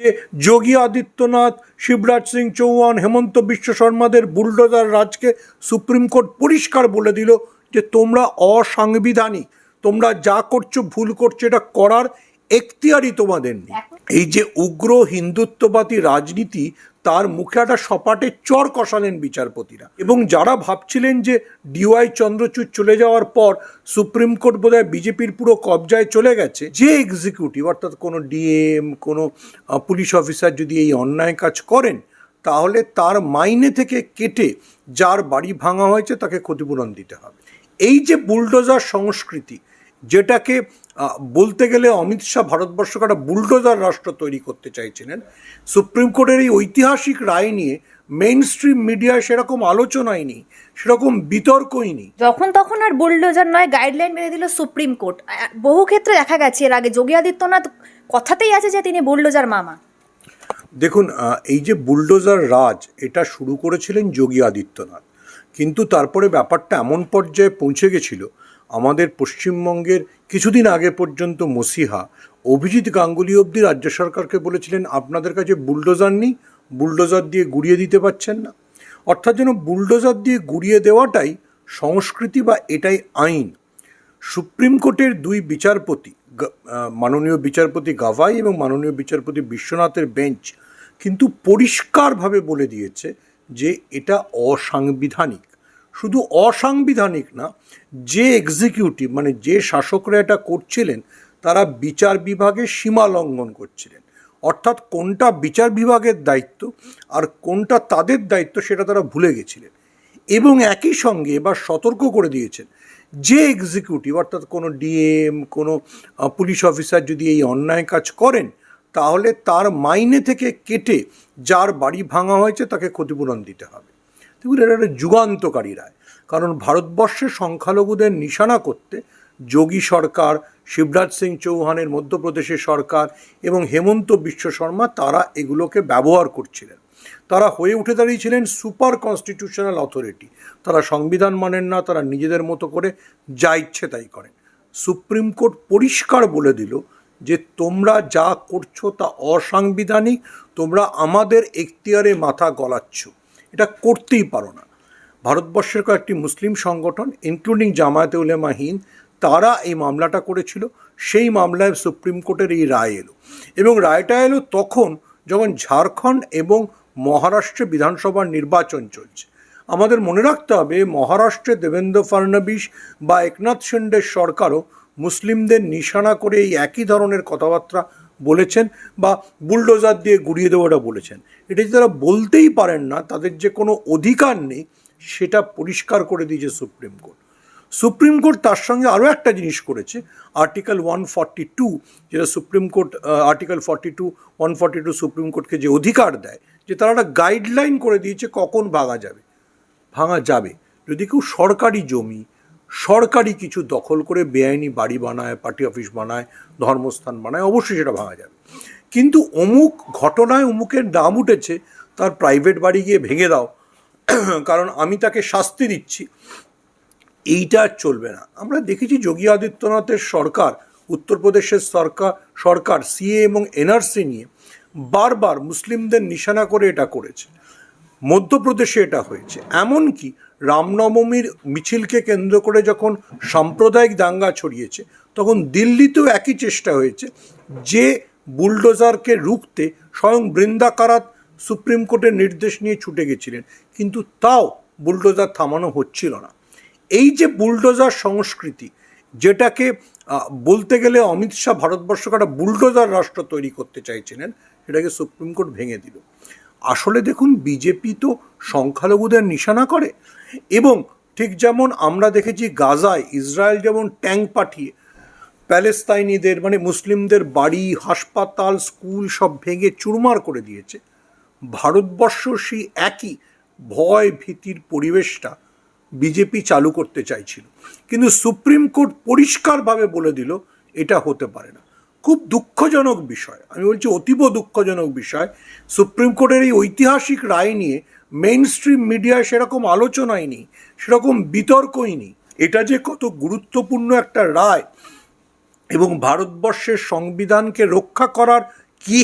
যে যোগী আদিত্যনাথ শিবরাজ সিং চৌহান হেমন্ত বিশ্ব শর্মাদের বুলডোজার রাজকে সুপ্রিম কোর্ট পরিষ্কার বলে দিল যে তোমরা অসাংবিধানিক তোমরা যা করছ ভুল করছ এটা করার এখতিয়ারই তোমাদের নেই। এই যে উগ্র হিন্দুত্ববাদী রাজনীতি তার মুখে একটা সপাটে চর কষালেন বিচারপতিরা। এবং যারা ভাবছিলেন যে ডিওয়াই চন্দ্রচূড় চলে যাওয়ার পর সুপ্রিম কোর্ট বোধহয় বিজেপির পুরো কবজায় চলে গেছে, যে এক্সিকিউটিভ অর্থাৎ কোনো ডিএম কোনো পুলিশ অফিসার যদি এই অন্যায় কাজ করেন, তাহলে তার মাইনে থেকে কেটে যার বাড়ি ভাঙা হয়েছে তাকে ক্ষতিপূরণ দিতে হবে। এই যে বুলডোজার সংস্কৃতি যেটাকে বলতে গেলে অমিত শাহ ভারতবর্ষকে একটা বুলডোজার রাষ্ট্র তৈরি করতে চাইছিলেন। সুপ্রিম কোর্টের এই ঐতিহাসিক রায় নিয়ে মেইন স্ট্রিম মিডিয়ায় সেরকম আলোচনাই নেই সেরকম বিতর্কই নেই। যখন তখন আর বুলডোজার নয় গাইডলাইন বেঁধে দিল সুপ্রিম কোর্ট। বহু ক্ষেত্রে দেখা গেছে এর আগে যোগী আদিত্যনাথ কথাতেই আছে যে তিনি বুলডোজার মামা। দেখুন এই যে বুলডোজার রাজ এটা শুরু করেছিলেন যোগী আদিত্যনাথ। কিন্তু তারপরে ব্যাপারটা এমন পর্যায়ে পৌঁছে গেছিল আমাদের পশ্চিমবঙ্গের কিছুদিন আগে পর্যন্ত মসিহা। অভিজিৎ গাঙ্গুলি অবধি রাজ্য সরকারকে বলেছিলেন, আপনাদের কাছে বুলডোজার নেই, বুলডোজার দিয়ে গুড়িয়ে দিতে পারছেন না। অর্থাৎ যেন বুলডোজার দিয়ে গুড়িয়ে দেওয়াটাই সংস্কৃতি বা এটাই আইন। সুপ্রিম কোর্টের দুই বিচারপতি মাননীয় বিচারপতি গাভাই এবং মাননীয় বিচারপতি বিশ্বনাথের বেঞ্চ কিন্তু পরিষ্কারভাবে বলে দিয়েছে যে এটা অসাংবিধানিক। শুধু অসাংবিধানিক না, যে এক্সিকিউটিভ মানে যে শাসকরা এটা করছিলেন, তারা বিচার বিভাগের সীমা লঙ্ঘন করছিলেন। অর্থাৎ কোনটা বিচার বিভাগের দায়িত্ব আর কোনটা তাদের দায়িত্ব সেটা তারা ভুলে গেছিলেন। এবং একই সঙ্গে এবার সতর্ক করে দিয়েছেন, যে এক্সিকিউটিভ অর্থাৎ কোনো ডিএম কোনো পুলিশ অফিসার যদি এই অন্যায় কাজ করেন, তাহলে তার মাইনে থেকে কেটে যার বাড়ি ভাঙা হয়েছে তাকে ক্ষতিপূরণ দিতে হবে। দেখুন এটা একটা যুগান্তকারী রায় কারণ ভারতবর্ষের সংখ্যালঘুদের নিশানা করতে যোগী সরকার, শিবরাজ সিং চৌহানের মধ্যপ্রদেশের সরকার এবং হেমন্ত বিশ্ব শর্মা তারা এগুলোকে ব্যবহার করছিলেন। তারা হয়ে উঠে দাঁড়িয়েছিলেন সুপার কনস্টিটিউশনাল অথরিটি। তারা সংবিধান মানেন না, তারা নিজেদের মতো করে যা ইচ্ছে তাই করেন। সুপ্রিম কোর্ট পরিষ্কার বলে দিল যে, তোমরা যা করছ তা অসাংবিধানিক, তোমরা আমাদের এখতিয়ারে মাথা গলাচ্ছ। এটা করতেই পারো না। ভারতবর্ষের কয়েকটি মুসলিম সংগঠন ইনক্লুডিং জামায়াতে উলেমা হিন্দ তারা এই মামলাটা করেছিল। সেই মামলায় সুপ্রিম কোর্টের এই রায় এলো। এবং রায়টা এলো তখন যখন ঝাড়খণ্ড এবং মহারাষ্ট্রে বিধানসভার নির্বাচন চলছে। আমাদের মনে রাখতে হবে, মহারাষ্ট্রে দেবেন্দ্র ফাডনবিস বা একনাথ শিন্ডের সরকারও মুসলিমদের নিশানা করে এই একই ধরনের কথাবার্তা বলেছেন বা বুলডোজার দিয়ে গুড়িয়ে দেওয়াটা বলেছেন। এটা যে তারা বলতেই পারেন না, তাদের যে কোনো অধিকার নেই, সেটা পরিষ্কার করে দিয়েছে সুপ্রিম কোর্ট। সুপ্রিম কোর্ট তার সঙ্গে আরও একটা জিনিস করেছে, আর্টিকেল ওয়ান ফর্টি টু, যেটা supreme court article forty two, one forty two supreme কোর্টকে যে অধিকার দেয়, যে তারা একটা গাইডলাইন করে দিয়েছে কখন ভাঙা যাবে। ভাঙা যাবে। যদি কেউ সরকারি জমি সরকারি কিছু দখল করে বেআইনি বাড়ি বানায়, পার্টি অফিস বানায়, ধর্মস্থান বানায়, অবশ্যই সেটা ভাঙা যাবে। কিন্তু অমুক ঘটনায় অমুকের নাম উঠেছে, তার প্রাইভেট বাড়ি গিয়ে ভেঙে দাও। কারণ আমি তাকে শাস্তি দিচ্ছি। এইটা চলবে না। আমরা দেখেছি যোগী আদিত্যনাথের সরকার, উত্তরপ্রদেশের সরকার সরকার সিএ এবং এনআরসি নিয়ে বারবার মুসলিমদের নিশানা করে এটা করেছে। মধ্যপ্রদেশে এটা হয়েছে। এমনকি রামনবমীর মিছিলকে কেন্দ্র করে যখন সাম্প্রদায়িক দাঙ্গা ছড়িয়েছে, তখন দিল্লিতেও একই চেষ্টা হয়েছে যে বুলডোজারকে রুখতে স্বয়ং বৃন্দাকারাত সুপ্রিম কোর্টের নির্দেশ নিয়ে ছুটে গেছিলেন। কিন্তু তাও বুলডোজার থামানো হচ্ছিল না। এই যে বুলডোজার সংস্কৃতি, যেটাকে বলতে গেলে অমিত শাহ ভারতবর্ষকে একটা বুলডোজার রাষ্ট্র তৈরি করতে চাইছিলেন, সেটাকে সুপ্রিম কোর্ট ভেঙে দিল। আসলে দেখুন বিজেপি তো সংখ্যালঘুদের নিশানা করে। এবং ঠিক যেমন আমরা দেখেছি গাজায় ইসরায়েল যেমন ট্যাঙ্ক পাঠিয়ে, প্যালেস্তাইনিদের মানে মুসলিমদের বাড়ি, হাসপাতাল, স্কুল সব ভেঙে চুরমার করে দিয়েছে। ভারতবর্ষ সেই একই ভয় ভীতির পরিবেশটা বিজেপি চালু করতে চাইছিল। কিন্তু সুপ্রিম কোর্ট পরিষ্কারভাবে বলে দিল, এটা হতে পারে না। খুব দুঃখজনক বিষয়। আমি বলছি অতীব দুঃখজনক বিষয়। সুপ্রিম কোর্টের এই ঐতিহাসিক রায় নিয়ে মেইন স্ট্রিম মিডিয়ায় সেরকম আলোচনাই নেই, সেরকম বিতর্কই নেই। এটা যে কত গুরুত্বপূর্ণ একটা রায় এবং ভারতবর্ষের সংবিধানকে রক্ষা করার কি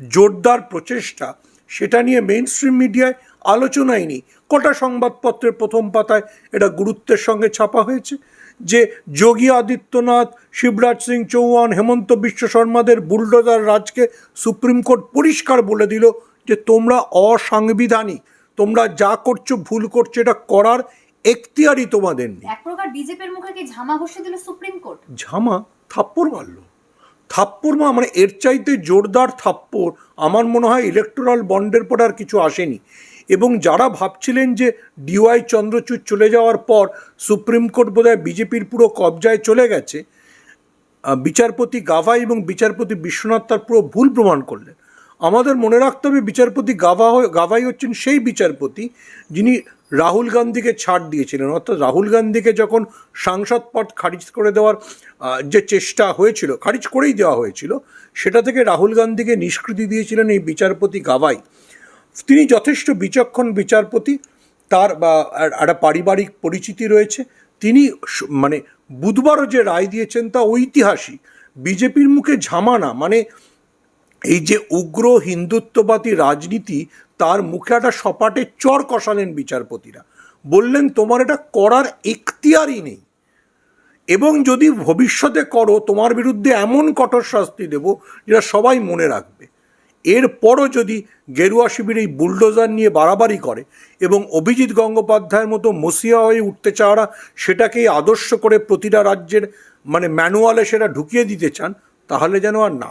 জোরদার প্রচেষ্টা, সেটা নিয়ে মেইন স্ট্রিম মিডিয়ায় আলোচনাই নেই। কটা সংবাদপত্রের প্রথম পাতায় এটা গুরুত্বের সঙ্গে ছাপা হয়েছে? যে যোগী আদিত্যনাথ শিবরাজ সিং চৌহান হেমন্ত বিশ্ব শর্মাদের বুলডোজার রাজকে সুপ্রিম কোর্ট পরিষ্কার বলে দিল যে তোমরা অসাংবিধানিক তোমরা যা করছ ভুল করছ এটা করার এখতিয়ারই তোমাদের নেই। এক প্রকার বিজেপির মুখে কি ঝামা ঘষে দিল সুপ্রিম কোর্ট? ঝামা? থাপ্পড় মারল। থাপ্পড় মা মানে এর চাইতে জোরদার থাপ্পড় আমার মনে হয় ইলেকটোরাল বন্ডের পর আর কিছু আসেনি। এবং যারা ভাবছিলেন যে ডিওয়াই চন্দ্রচূড় চলে যাওয়ার পর সুপ্রিম কোর্ট বোধহয় বিজেপির পুরো কবজায় চলে গেছে বিচারপতি গাভাই এবং বিচারপতি বিশ্বনাথ তার পুরো ভুল প্রমাণ করলেন। আমাদের মনে রাখতে হবে বিচারপতি গাভা গাভাই হচ্ছেন সেই বিচারপতি যিনি রাহুল গান্ধীকে ছাড় দিয়েছিলেন। অর্থাৎ রাহুল গান্ধীকে যখন সাংসদ পদ খারিজ করে দেওয়ার যে চেষ্টা হয়েছিল, খারিজ করেই দেওয়া হয়েছিল, সেটা থেকে রাহুল গান্ধীকে নিষ্কৃতি দিয়েছিলেন এই বিচারপতি গাভাই। তিনি যথেষ্ট বিচক্ষণ বিচারপতি, তার বা একটা পারিবারিক পরিচিতি রয়েছে। তিনি মানে বুধবারও যে রায় দিয়েছেন তা ঐতিহাসিক। বিজেপির মুখে ঝামানা মানে এই যে উগ্র হিন্দুত্ববাদী রাজনীতি, তার মুখে একটা সপাটে চর কষালেন বিচারপতিরা। বললেন, তোমার এটা করার এখতিয়ারই নেই। এবং যদি ভবিষ্যতে করো, তোমার বিরুদ্ধে এমন কঠোর শাস্তি দেব, যেটা সবাই মনে রাখবে। এরপরও যদি গেরুয়া শিবির এই বুলডোজার নিয়ে বাড়াবাড়ি করে এবং অভিজিৎ গঙ্গোপাধ্যায়ের মতো মসিয়া হয়ে উঠতে চাওয়ারা সেটাকেই আদর্শ করে প্রতিটা রাজ্যের মানে ম্যানুয়ালে সেটা ঢুকিয়ে দিতে চান, তাহলে যেন আর না